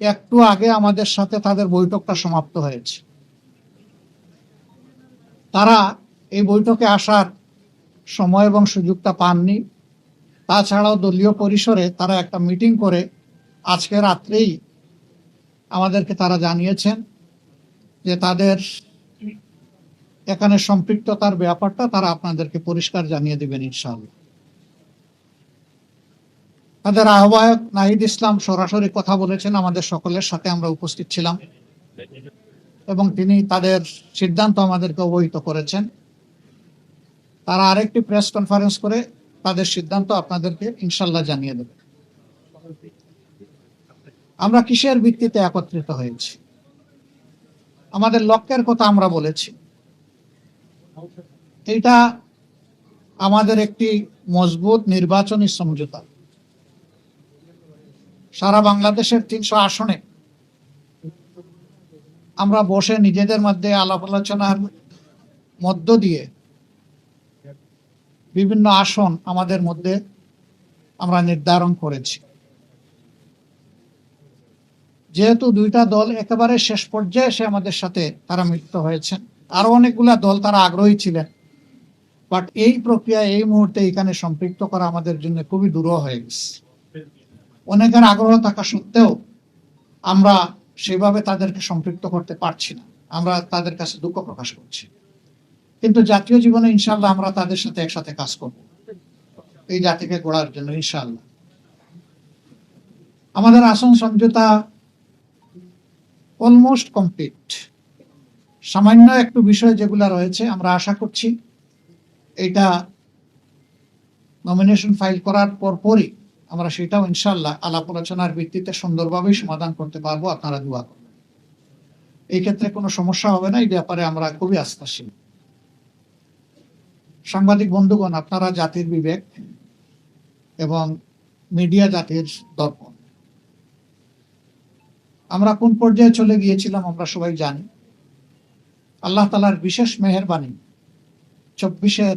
একটু আগে আমাদের সাথে তাদের বৈঠকটা সমাপ্ত হয়েছে। তারা এই বৈঠকে আসার সময় এবং সুযোগটা পাননি। তাছাড়াও দলীয় পরিসরে তারা একটা মিটিং করে আজকে রাত্রেই আমাদেরকে তারা জানিয়েছেন যে তাদের এখানে সম্পৃক্ততার ব্যাপারটা তারা আপনাদেরকে পরিষ্কার জানিয়ে দিবেন ইনশাআল্লাহ। তাদের আহ্বায়ক নাহিদ ইসলাম সরাসরি কথা বলেছেন, আমাদের সকলের সাথে আমরা উপস্থিত ছিলাম এবং তিনি তাদের সিদ্ধান্ত আমাদেরকে অবহিত করেছেন। তারা আরেকটি প্রেস কনফারেন্স করে তাদের সিদ্ধান্ত আপনাদেরকে ইনশাল্লাহ জানিয়ে দেবে। আমরা কিসের ভিত্তিতে একত্রিত হয়েছি? আমাদের লক্ষ্যের কথা আমরা বলেছি। এটা আমাদের একটি মজবুত নির্বাচনী সমঝোতা। সারা বাংলাদেশের তিনশো আসনে। আমরা বসে নিজেদের মধ্যে আলাপ আলোচনার মধ্য দিয়ে বিভিন্ন আসন আমাদের মধ্যে আমরা নির্ধারণ করেছি। যেহেতু দুইটা দল একেবারে শেষ পর্যায়ে এসে আমাদের সাথে তারা মিলিত হয়েছেন, আরও অনেকগুলা দল তারা আগ্রহী ছিলেন। বাট এই প্রক্রিয়া এই মুহূর্তে এখানে সম্পৃক্ত করা আমাদের জন্য খুবই দূর হয়ে গেছে। অনেকের আগ্রহ থাকা সত্ত্বেও আমরা সেভাবে তাদেরকে সম্পৃক্ত করতে পারছি না। আমরা তাদের কাছে দুঃখ প্রকাশ করছি। কিন্তু জাতীয় জীবনে ইনশাল্লাহ আমরা তাদের সাথে একসাথে কাজ করব। এই জাতিকে গড়ার জন্য ইনশাল্লাহ আমাদের আসন সমঝোতা অলমোস্ট কমপ্লিট সামান্য একটু বিষয় যেগুলো রয়েছে, আমরা আশা করছি এটা নমিনেশন ফাইল করার পরপরই আমরা সেটাও ইনশাল্লাহ আলাপ আলোচনার ভিত্তিতে সুন্দরভাবেই সমাধান করতে পারব, আপনারা দোয়া করবেন এই ক্ষেত্রে কোনো সমস্যা হবে না, এই ব্যাপারে আমরা খুবই আস্থাশীল। সাংবাদিক বন্ধুগণ, আপনারা জাতির বিবেক এবং মিডিয়া জাতির দর্পণ। আমরা কোন পর্যায়ে চলে গিয়েছিলাম আমরা সবাই জানি। আল্লাহ তালার বিশেষ মেহরবানি চব্বিশের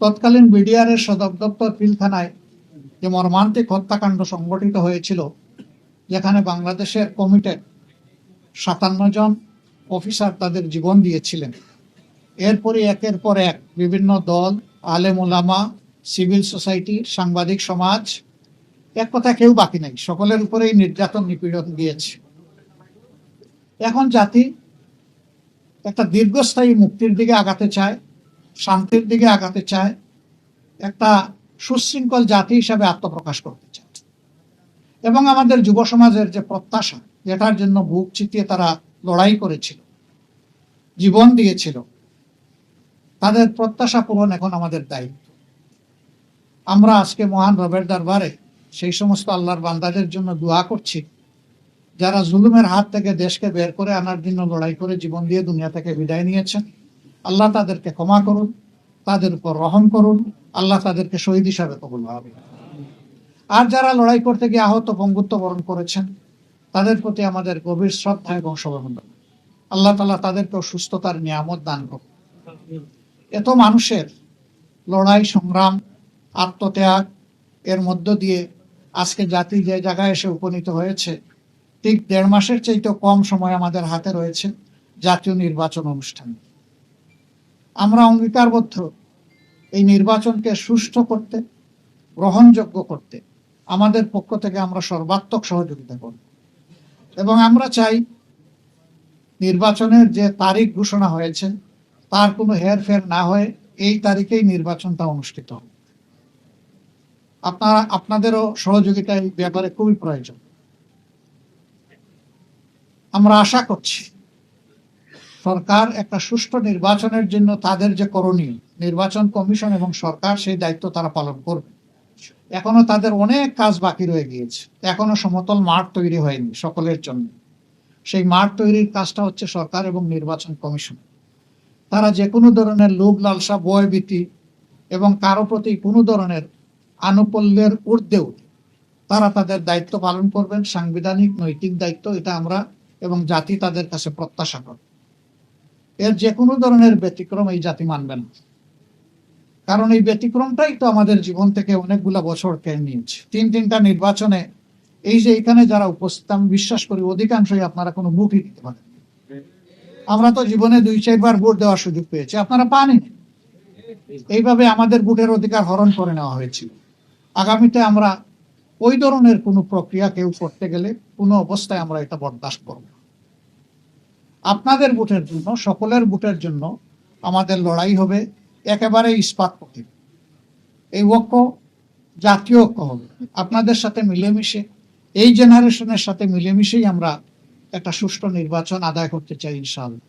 তৎকালীন বিডিআরের সদর দপ্তর পিলখানায় যে মর্মান্তিক হত্যাকাণ্ড সংগঠিত হয়েছিল, যেখানে বাংলাদেশের কমিটেড সাতান্ন জন অফিসার তাদের জীবন দিয়েছিলেন। এরপরে একের পর এক বিভিন্ন দল, আলেম ওলামা সিভিল সোসাইটি, সাংবাদিক সমাজ, এক কথা কেউ বাকি নাই, সকলের উপরেই নির্যাতন, নিপীড়ন দিয়েছে এখন জাতি একটা দীর্ঘস্থায়ী মুক্তির দিকে আগাতে চায়। শান্তির দিকে আগাতে চায়, একটা সুশৃঙ্খল জাতি হিসাবে আত্মপ্রকাশ করতে চায়। এবং আমাদের যুব সমাজের যে প্রত্যাশা, যেটার জন্য বুক চিতিয়ে তারা লড়াই করেছিল, জীবন দিয়েছিল, তাদের প্রত্যাশা পূরণ এখন আমাদের দায়িত্ব। আমরা আজকে মহান রবের দরবারে সেই সমস্ত আল্লাহর বান্দাদের জন্য দোয়া করছি, যারা জুলুমের হাত থেকে দেশকে বের করে আনার জন্য লড়াই করে জীবন দিয়ে দুনিয়া থেকে বিদায় নিয়েছেন। আল্লাহ তাদেরকে ক্ষমা করুন, তাদের উপর রহম করুন, আল্লাহ তাদেরকে শহীদ হিসাবে কবুল হবে আর যারা লড়াই করতে গিয়ে আহত পঙ্গুত্ব বরণ করেছেন, তাদের প্রতি আমাদের গভীর শ্রদ্ধা এবং সমবেদনা আল্লাহ তালা তাদেরকেও সুস্থতার নিয়ামত দান করুন। এত মানুষের লড়াই, সংগ্রাম, আত্মত্যাগ এর মধ্য দিয়ে আজকে জাতি যে জায়গায় এসে উপনীত হয়েছে, ঠিক দেড় মাসের চাইতে কম সময় আমাদের হাতে রয়েছে জাতীয় নির্বাচন অনুষ্ঠান। আমরা অঙ্গীকারবদ্ধ এই নির্বাচনকে সুষ্ঠু করতে, গ্রহণযোগ্য করতে আমাদের পক্ষ থেকে আমরা সর্বাত্মক সহযোগিতা করব। এবং আমরা চাই নির্বাচনের যে তারিখ ঘোষণা হয়েছে, তার কোনো হেরফের না হয়ে এই তারিখেই নির্বাচনটা অনুষ্ঠিত হবে আপনারা, আপনাদেরও সহযোগিতা এই ব্যাপারে খুবই প্রয়োজন। আমরা আশা করছি সরকার একটা সুষ্ঠু নির্বাচনের জন্য তাদের যে করণীয়, নির্বাচন কমিশন এবং সরকার সেই দায়িত্ব তারা পালন করবে। এখনও তাদের অনেক কাজ বাকি রয়ে গিয়েছে। এখনও সমতল মাঠ তৈরি হয়নি সকলের জন্য। সেই মাঠ তৈরির কাজটা হচ্ছে সরকার এবং নির্বাচন কমিশন। তারা যে কোনো ধরনের লোভ, লালসা ভয়ভীতি এবং কারও প্রতি কোনো ধরনের আনুকূল্যের ঊর্ধ্বেও তারা তাদের দায়িত্ব পালন করবেন। সাংবিধানিক, নৈতিক দায়িত্ব এটা আমরা এবং জাতি তাদের কাছে প্রত্যাশা করে এর যে কোনো ধরনের ব্যতিক্রম এই জাতি মানবে না। কারণ এই ব্যতিক্রমটাই তো আমাদের জীবন থেকে অনেকগুলা বছর কেড়ে নিয়েছে। তিন তিনটা নির্বাচনে এই যে এখানে যারা উপস্থিত, আমি বিশ্বাস করি অধিকাংশই আপনারা কোনো ভোটই দিতে পারেন আমরা তো জীবনে দুই, চারবার ভোট দেওয়ার সুযোগ পেয়েছি। আপনারা পানি এইভাবে আমাদের ভোটের অধিকার হরণ করে নেওয়া হয়েছিল। আগামীতে আমরা ওই ধরনের কোনো প্রক্রিয়া কেউ করতে গেলে কোনো অবস্থায় আমরা এটা বরদাস্ত করব। আপনাদের ভোটের জন্য, সকলের ভোটের জন্য আমাদের লড়াই হবে একেবারে ইস্পাত পথে এই ঐক্য, জাতীয় ঐক্য হবে। আপনাদের সাথে মিলেমিশে, এই জেনারেশনের সাথে মিলেমিশেই আমরা একটা সুষ্ঠু নির্বাচন আদায় করতে চাই ইনশাআল্লাহ।